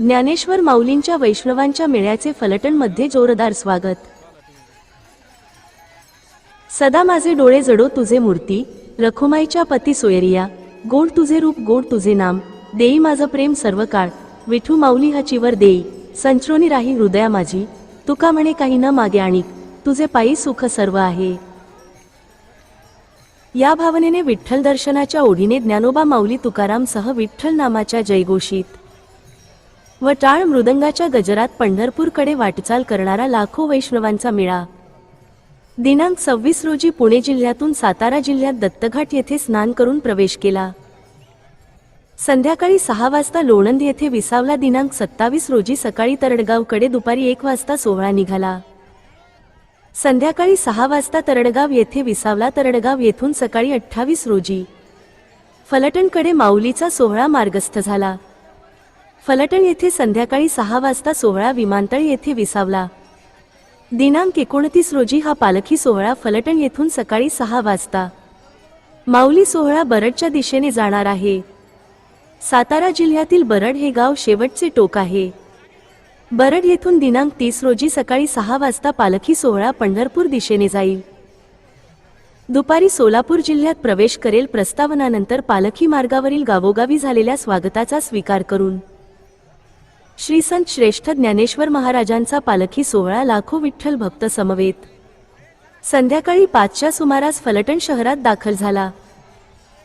ज्ञानेश्वर माऊलींच्या वैष्णवांच्या मेळ्याचे फलटणमध्ये जोरदार स्वागत. सदा माझे डोळे जडो तुझे मूर्ती रखुमाईच्या पती सोयरिया गोड तुझे रूप गोड तुझे नाम देई माझं प्रेम सर्व काळ विठू माऊली हा चिवर देई संचरोनी राही हृदया माझी तुका म्हणे काही न मागे आणिक तुझे पायी सुख सर्व आहे. या भावनेने विठ्ठल दर्शनाच्या ओढीने ज्ञानोबा माऊली तुकारामसह विठ्ठल नामाच्या जयघोषित. व टाळ मृदंगाच्या गजरात पंढरपूरकडे वाटचाल करणारा लाखो वैष्णवांचा मेळा. दिनांक सव्वीस रोजी पुणे जिल्ह्यातून सातारा जिल्ह्यात दत्तघाट येथे स्नान करून प्रवेश केला. संध्याकाळी सहा वाजता लोणंद येथे विसावला दिनांक सत्तावीस रोजी सकाळी तरडगावकडे दुपारी एक वाजता सोहळा निघाला. संध्याकाळी सहा वाजता तरडगाव येथे विसावला तरडगाव येथून सकाळी अठ्ठावीस रोजी. फलटणकडे माऊलीचा सोहळा मार्गस्थ झाला. फलटण येथे संध्याकाळी सहा वाजता सोहळा विमानतळ येथे विसावला. दिनांक एकोणतीस रोजी हा पालखी सोहळा फलटण येथून सकाळी सहा वाजता. माऊली सोहळा बरडच्या दिशेने जाणार आहे. सातारा जिल्ह्यातील बरड हे गाव शेवटचे टोक आहे. बरड येथून दिनांक तीस रोजी सकाळी सहा वाजता पालखी सोहळा पंढरपूर दिशेने जाईल. दुपारी सोलापूर जिल्ह्यात प्रवेश करेल प्रस्तावनानंतर पालखी मार्गावरील गावोगावी झालेल्या स्वागताचा स्वीकार करून. श्री संत श्रेष्ठ ज्ञानेश्वर महाराजांचा पालखी सोहळा लाखो विठ्ठल भक्त समवेत. संध्याकाळी पाचच्या सुमारास फलटण शहरात दाखल झाला.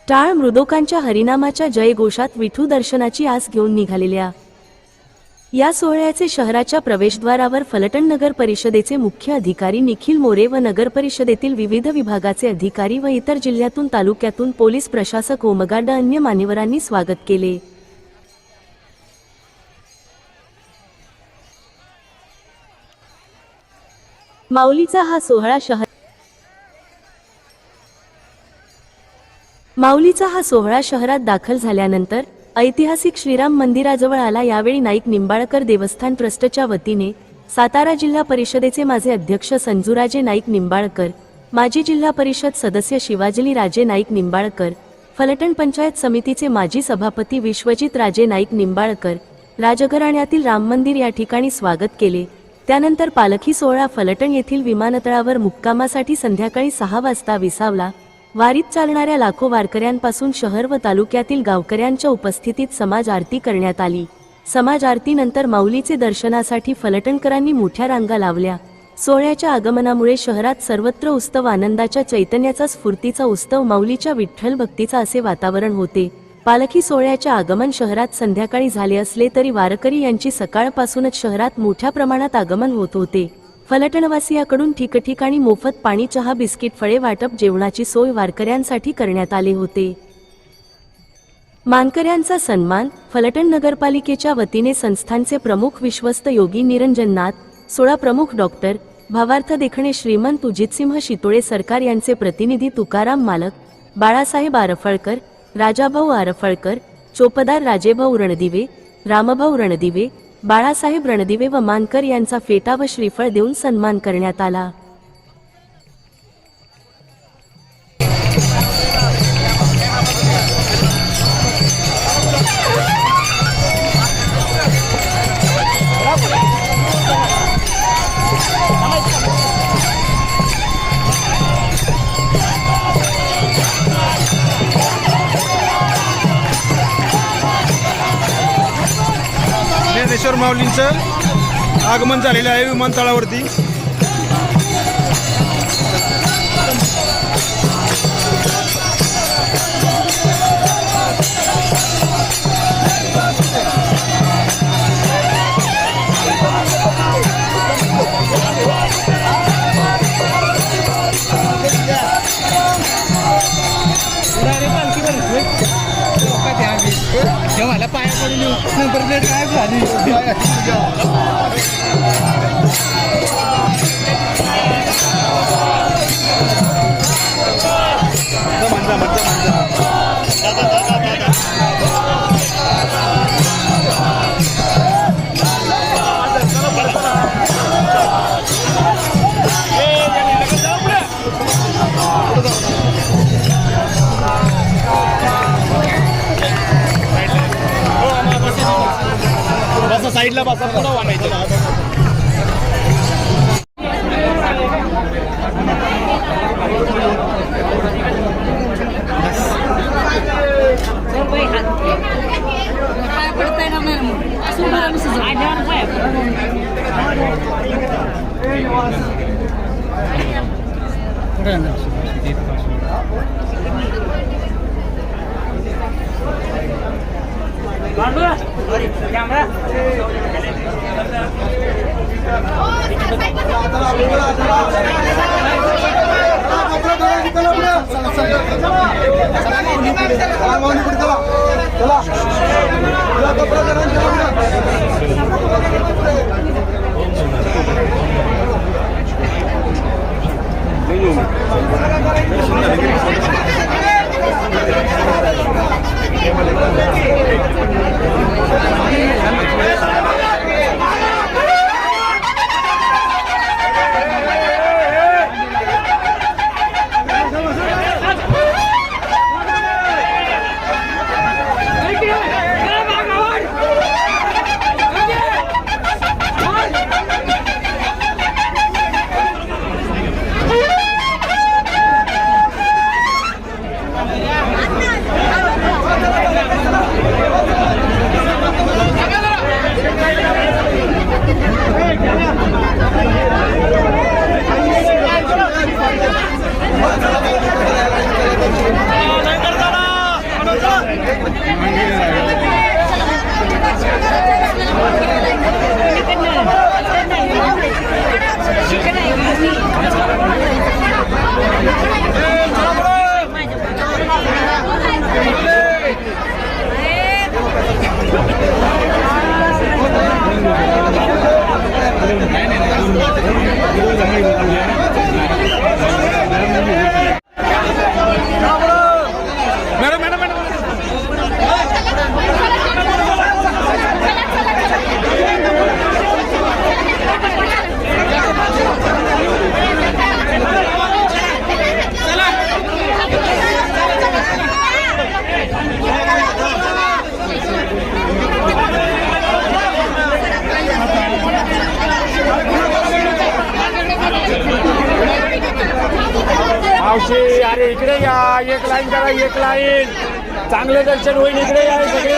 टाळ मृदोकांच्या हरिनामाच्या जयघोषात विठू दर्शनाची आस घेऊन निघालेल्या. या सोहळ्याचे शहराच्या प्रवेशद्वारावर फलटण नगर परिषदेचे मुख्य अधिकारी निखिल मोरे व नगर परिषदेतील विविध विभागाचे अधिकारी व इतर जिल्ह्यातून तालुक्यातून पोलीस प्रशासक होमगार्ड अन्य मान्यवरांनी स्वागत केले. माऊलीचा हा सोहळा शहर माऊलीचा हा सोहळा शहरात दाखल झाल्यानंतर ऐतिहासिक श्रीराम मंदिराजवळ आला यावेळी नाईक निंबाळकर देवस्थान ट्रस्टच्या वतीने सातारा जिल्हा परिषदेचे माझे अध्यक्ष संजूराजे नाईक निंबाळकर माजी जिल्हा परिषद सदस्य शिवाजली राजे नाईक निंबाळकर फलटण पंचायत समितीचे माजी सभापती विश्वजित राजे नाईक निंबाळकर राजघराण्यातील राम मंदिर या ठिकाणी स्वागत केले. त्यानंतर पालखी सोहळा फलटण येथील विमानतळावर मुक्कामासाठी संध्याकाळी सहा वाजता विसावला. वारीत चालणाऱ्या लाखो वारकऱ्यांपासून शहर व तालुक्यातील गावकऱ्यांच्या उपस्थितीत समाज आरती करण्यात आली. समाज आरतीनंतर माऊलीचे दर्शनासाठी फलटणकरांनी मोठ्या रांगा लावल्या. सोहळ्याच्या आगमनामुळे शहरात सर्वत्र उत्सव आनंदाच्या चैतन्याचा स्फूर्तीचा उत्सव माऊलीच्या विठ्ठल भक्तीचा असे वातावरण होते. पालखी सोहळ्याच्या आगमन शहरात संध्याकाळी झाले असले तरी वारकरी यांची सकाळपासूनच शहरात मोठ्या प्रमाणात आगमन होत होते. फलटणवासियाकडून ठिकठिकाणी मोफत पाणी चहा बिस्किट फळे वाटप जेवणाची सोय वारकऱ्यांसाठी करण्यात आले होते. मानकऱ्यांचा सन्मान फलटण नगरपालिकेच्या वतीने संस्थांचे प्रमुख विश्वस्त योगी निरंजननाथ सोळा प्रमुख डॉक्टर भावार्थ देखणे श्रीमंत उजितसिंह शितोळे सरकार यांचे प्रतिनिधी तुकाराम मालक बाळासाहेब आरफळकर राजाभाऊ आरफळकर चोपदार राजेभाऊ रणदिवे रामभाऊ रणदिवे बाळासाहेब रणदिवे व मानकर यांचा फेटा व श्रीफळ देऊन सन्मान करण्यात आला. ज्ञानेश्वर माऊलींचं आगमन झालेलं आहे विमानतळावरती. नंतर ते काय झाली? साईडला बसा पुढं वाटायचं पाय पडताय ना मॅडम मावशी अरे इकडे या एक लाईन करा एक लाईन चांगलं दर्शन होईल इकडे या सगळे